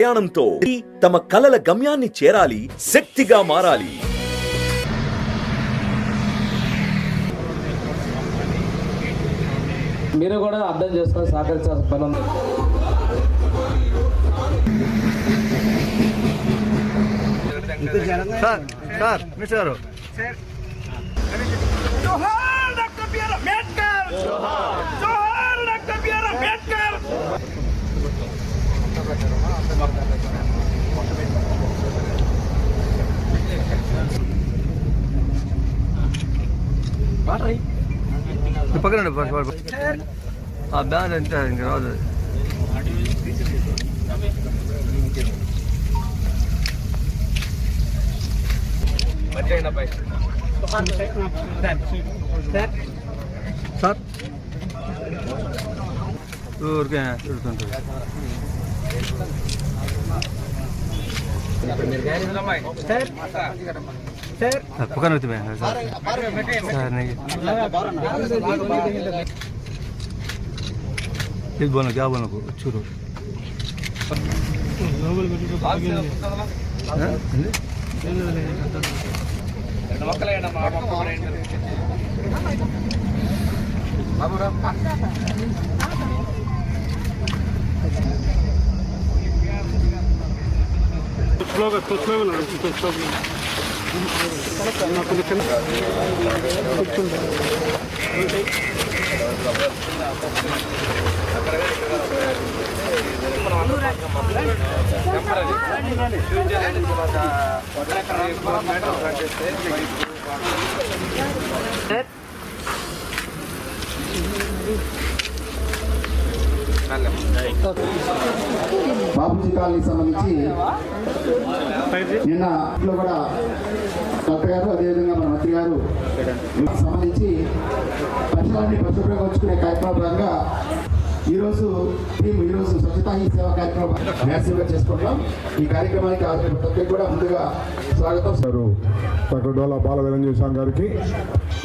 ప్రయాణంతో తమ కలల గమ్యాన్ని చేరాలి శక్తిగా మారాలి. మీరు కూడా అర్థం చేసుకొని సహకరించాల్సిన పని ఉంది. సార్ సార్ మిస్టర్ గారు. జోహార్ డాక్టర్ బిఆర్ అంబేద్కర్! జోహార్! ఈ పక్కన ఉండు, పక్క- పక్క. ఆ బ్యాగ్ అంతే ఇంక రాదు సార్ ఊరికే తిడుతుంటారు సార్ ಪುಕಾನ್ ಹೋಗ್ತೀವಿ ಸರ್ ಸರ್ ಇದು ಬೋನಕ್ಕೆ ಯಾವ ಬೋನಕ್ಕು ಚೂರು Slogan, to. Terima kasih. Babuji సంబంధించి నిన్న ఇంట్లో కూడా డాక్టర్ గారు అదేవిధంగా మన మంత్రి గారు సంబంధించి పరిసరాన్ని పరిశుభ్రంగా ఉంచుకునే కార్యక్రమం భాగంగా ఈరోజు మేము ఈరోజు స్వచ్ఛతా ఈ సేవా కార్యక్రమం మ్యాసివ్గా చేసుకుంటాం ఈ కార్యక్రమానికి హాజరైన ప్రతి కూడా ముందుగా స్వాగతం. సార్ డాక్టర్ డోలా బాల వీరంజేశాం గారికి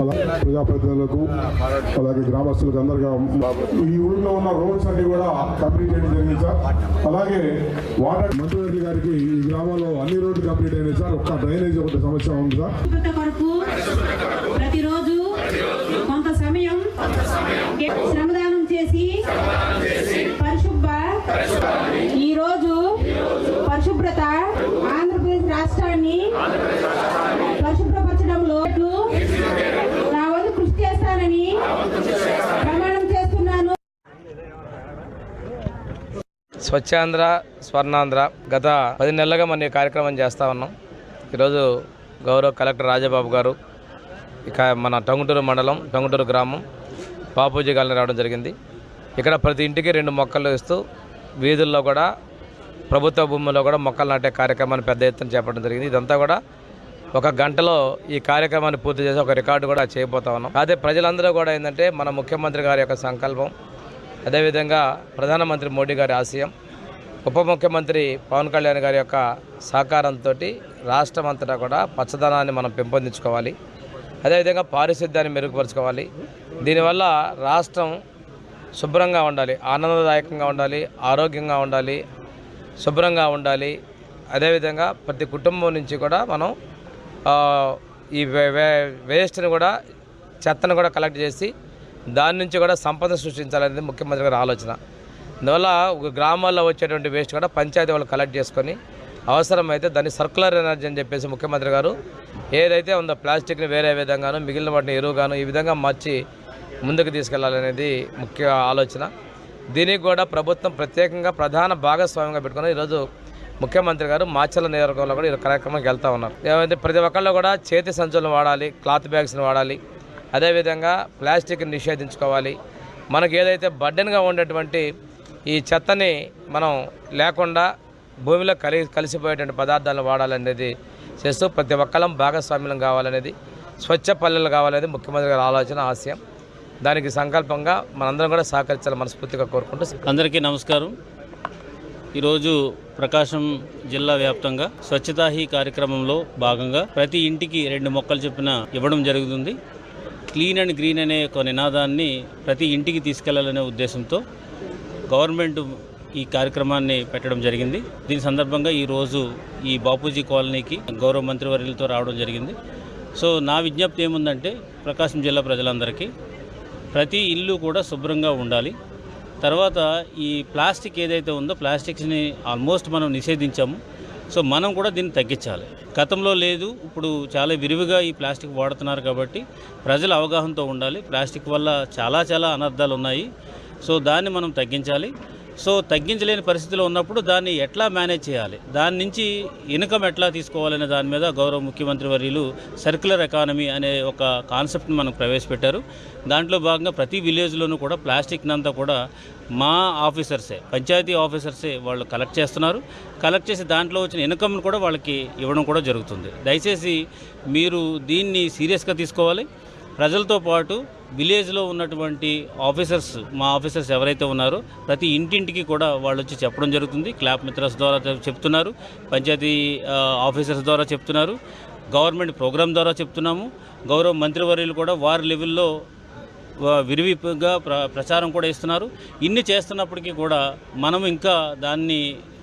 అలాగే ప్రజాప్రతినిధులకు అలాగే గ్రామస్తులకు అందరిగా ఈ ఊళ్ళో ఉన్న రోడ్స్ అన్ని కూడా కంప్లీట్ చేయడం జరిగింది సార్ అలాగే వాటర్ మంత్రి రెడ్డి గారికి ఈ గ్రామంలో అన్ని రోడ్లు కంప్లీట్ అయినాయి సార్ ఒక్క డ్రైనేజ్ ఒకటి సమస్య ఉంది సార్ ప్రతిరోజు కొంత సమయం శ్రమదానం చేసి పరిశుభ్ర ఈ రోజు పరిశుభ్రత ఆంధ్రప్రదేశ్ రాష్ట్రాన్ని స్వచ్ఛాంధ్ర స్వర్ణాంధ్ర గత పది నెలలుగా మన కార్యక్రమం చేస్తూ ఉన్నాం. ఈరోజు గౌరవ కలెక్టర్ రాజబాబు గారు ఇక మన టంగుటూరు మండలం టంగుటూరు గ్రామం బాపూజీ గారిని రావడం జరిగింది. ఇక్కడ ప్రతి ఇంటికి రెండు మొక్కలు ఇస్తూ వీధుల్లో కూడా ప్రభుత్వ భూముల్లో కూడా మొక్కలు నాటే కార్యక్రమాన్ని పెద్ద ఎత్తున చేపట్టడం జరిగింది. ఇదంతా కూడా ఒక గంటలో ఈ కార్యక్రమాన్ని పూర్తి చేసి ఒక రికార్డు కూడా చేయబోతా ఉన్నాం. అదే ప్రజలందరూ కూడా ఏంటంటే మన ముఖ్యమంత్రి గారి యొక్క సంకల్పం అదేవిధంగా ప్రధానమంత్రి మోడీ గారి ఆశయం ఉప ముఖ్యమంత్రి పవన్ కళ్యాణ్ గారి యొక్క సహకారంతో రాష్ట్రం అంతటా కూడా పచ్చదనాన్ని మనం పెంపొందించుకోవాలి. అదేవిధంగా పారిశుద్ధ్యాన్ని మెరుగుపరుచుకోవాలి. దీనివల్ల రాష్ట్రం శుభ్రంగా ఉండాలి ఆనందదాయకంగా ఉండాలి ఆరోగ్యంగా ఉండాలి శుభ్రంగా ఉండాలి. అదేవిధంగా ప్రతి కుటుంబం నుంచి కూడా మనం ఈ వే- వే- వేస్ట్ని కూడా చెత్తను కూడా కలెక్ట్ చేసి దాని నుంచి కూడా సంపద సృష్టించాలనేది ముఖ్యమంత్రి గారి ఆలోచన. అందువల్ల ఒక గ్రామాల్లో వచ్చేటువంటి వేస్ట్ కూడా పంచాయతీ వాళ్ళు కలెక్ట్ చేసుకొని అవసరమైతే దాన్ని సర్కులర్ ఎనర్జీ అని చెప్పేసి ముఖ్యమంత్రి గారు ఏదైతే ఉందో ప్లాస్టిక్ని వేరే విధంగాను మిగిలిన వాటిని ఎరువుగాను ఈ విధంగా మార్చి ముందుకు తీసుకెళ్ళాలనేది ముఖ్య ఆలోచన. దీనికి కూడా ప్రభుత్వం ప్రత్యేకంగా ప్రధాన భాగస్వామ్యంగా పెట్టుకుని ఈరోజు ముఖ్యమంత్రి గారు మాచల నియోజకవర్గంలో కూడా ఈ కార్యక్రమానికి వెళ్తూ ఉన్నారు. ఏమైతే ప్రతి ఒక్కళ్ళు కూడా చేతి సంచులను వాడాలి క్లాత్ బ్యాగ్స్ని వాడాలి అదేవిధంగా ప్లాస్టిక్ని నిషేధించుకోవాలి. మనకు ఏదైతే బడ్డెన్గా ఉండేటువంటి ఈ చెత్తని మనం లేకుండా భూమిలో కలి కలిసిపోయేటువంటి పదార్థాలను వాడాలనేది చేస్తూ ప్రతి ఒక్కళ్ళం భాగస్వామ్యం కావాలనేది స్వచ్ఛ పల్లెలు కావాలనేది ముఖ్యమంత్రి గారి ఆలోచన ఆశయం. దానికి సంకల్పంగా మనందరం కూడా సహకరించాలని మనస్ఫూర్తిగా కోరుకుంటూ అందరికీ నమస్కారం. ఈరోజు ప్రకాశం జిల్లా వ్యాప్తంగా స్వచ్ఛతా హీ కార్యక్రమంలో భాగంగా ప్రతి ఇంటికి రెండు మొక్కలు చొప్పున ఇవ్వడం జరుగుతుంది. క్లీన్ అండ్ గ్రీన్ అనే ఒక నినాదాన్ని ప్రతి ఇంటికి తీసుకెళ్ళాలనే ఉద్దేశంతో గవర్నమెంట్ ఈ కార్యక్రమాన్ని పెట్టడం జరిగింది. దీని సందర్భంగా ఈరోజు ఈ బాపూజీ కాలనీకి గౌరవ మంత్రివర్యులతో రావడం జరిగింది. సో నా విజ్ఞప్తి ఏముందంటే ప్రకాశం జిల్లా ప్రజలందరికీ ప్రతి ఇల్లు కూడా శుభ్రంగా ఉండాలి. తర్వాత ఈ ప్లాస్టిక్ ఏదైతే ఉందో ప్లాస్టిక్స్ని ఆల్మోస్ట్ మనం నిషేధించాము. సో మనం కూడా దీన్ని తగ్గించాలి. గతంలో లేదు ఇప్పుడు చాలా విరివిగా ఈ ప్లాస్టిక్ వాడుతున్నారు కాబట్టి ప్రజల అవగాహనతో ఉండాలి. ప్లాస్టిక్ వల్ల చాలా చాలా అనర్థాలు ఉన్నాయి సో దాన్ని మనం తగ్గించాలి. సో తగ్గించలేని పరిస్థితిలో ఉన్నప్పుడు దాన్ని ఎట్లా మేనేజ్ చేయాలి? దాని నుంచి ఇన్కమ్ ఎట్లా తీసుకోవాలనే దాని మీద గౌరవ ముఖ్యమంత్రి వర్యులు సర్క్యులర్ ఎకానమీ అనే ఒక కాన్సెప్ట్ని మనకు ప్రవేశపెట్టారు. దాంట్లో భాగంగా ప్రతి విలేజ్లోనూ కూడా ప్లాస్టిక్ అంతా కూడా మా ఆఫీసర్సే పంచాయతీ ఆఫీసర్సే వాళ్ళు కలెక్ట్ చేస్తున్నారు. కలెక్ట్ చేసి దాంట్లో వచ్చిన ఇన్కమ్ను కూడా వాళ్ళకి ఇవ్వడం కూడా జరుగుతుంది. దయచేసి మీరు దీన్ని సీరియస్గా తీసుకోవాలి. ప్రజలతో పాటు విలేజ్లో ఉన్నటువంటి ఆఫీసర్స్ మా ఆఫీసర్స్ ఎవరైతే ఉన్నారో ప్రతి ఇంటింటికి కూడా వాళ్ళు వచ్చి చెప్పడం జరుగుతుంది. క్లాప్ మిత్రస్ ద్వారా చెప్తున్నారు. పంచాయతీ ఆఫీసర్స్ ద్వారా చెప్తున్నారు. గవర్నమెంట్ ప్రోగ్రామ్ ద్వారా చెప్తున్నాము. గౌరవ మంత్రివర్యులు కూడా వారి లెవెల్లో విరివిగా ప్ర ప్రచారం కూడా ఇస్తున్నారు. ఇన్ని చేస్తున్నప్పటికీ కూడా మనం ఇంకా దాన్ని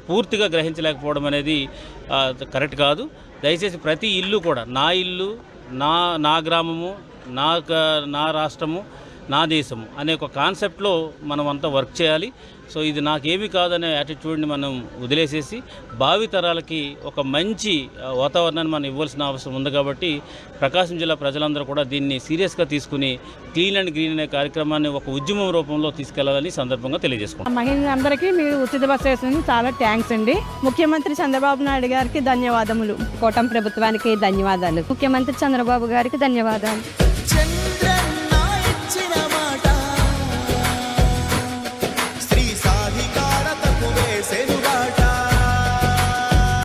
పూర్తిగా గ్రహించలేకపోవడం అనేది కరెక్ట్ కాదు. దయచేసి ప్రతి ఇల్లు కూడా నా ఇల్లు నా నా గ్రామము నా నా రాష్ట్రము నా దేశము అనే ఒక కాన్సెప్ట్లో మనం అంతా వర్క్ చేయాలి. సో ఇది నాకేమీ కాదనే యాటిట్యూడ్ని మనం వదిలేసేసి భావి తరాలకి ఒక మంచి వాతావరణాన్ని మనం ఇవ్వాల్సిన అవసరం ఉంది కాబట్టి ప్రకాశం జిల్లా ప్రజలందరూ కూడా దీన్ని సీరియస్గా తీసుకుని క్లీన్ అండ్ గ్రీన్ అనే కార్యక్రమాన్ని ఒక ఉద్యమం రూపంలో తీసుకెళ్ళాలని సందర్భంగా తెలియజేసుకుంటాం మహిళలందరికీ మీరు ఉచిత బస్సు వేసినందుకు చాలా థ్యాంక్స్ అండి. ముఖ్యమంత్రి చంద్రబాబు నాయుడు గారికి ధన్యవాదములు. కూటమి ప్రభుత్వానికి ధన్యవాదాలు. ముఖ్యమంత్రి చంద్రబాబు గారికి ధన్యవాదాలు.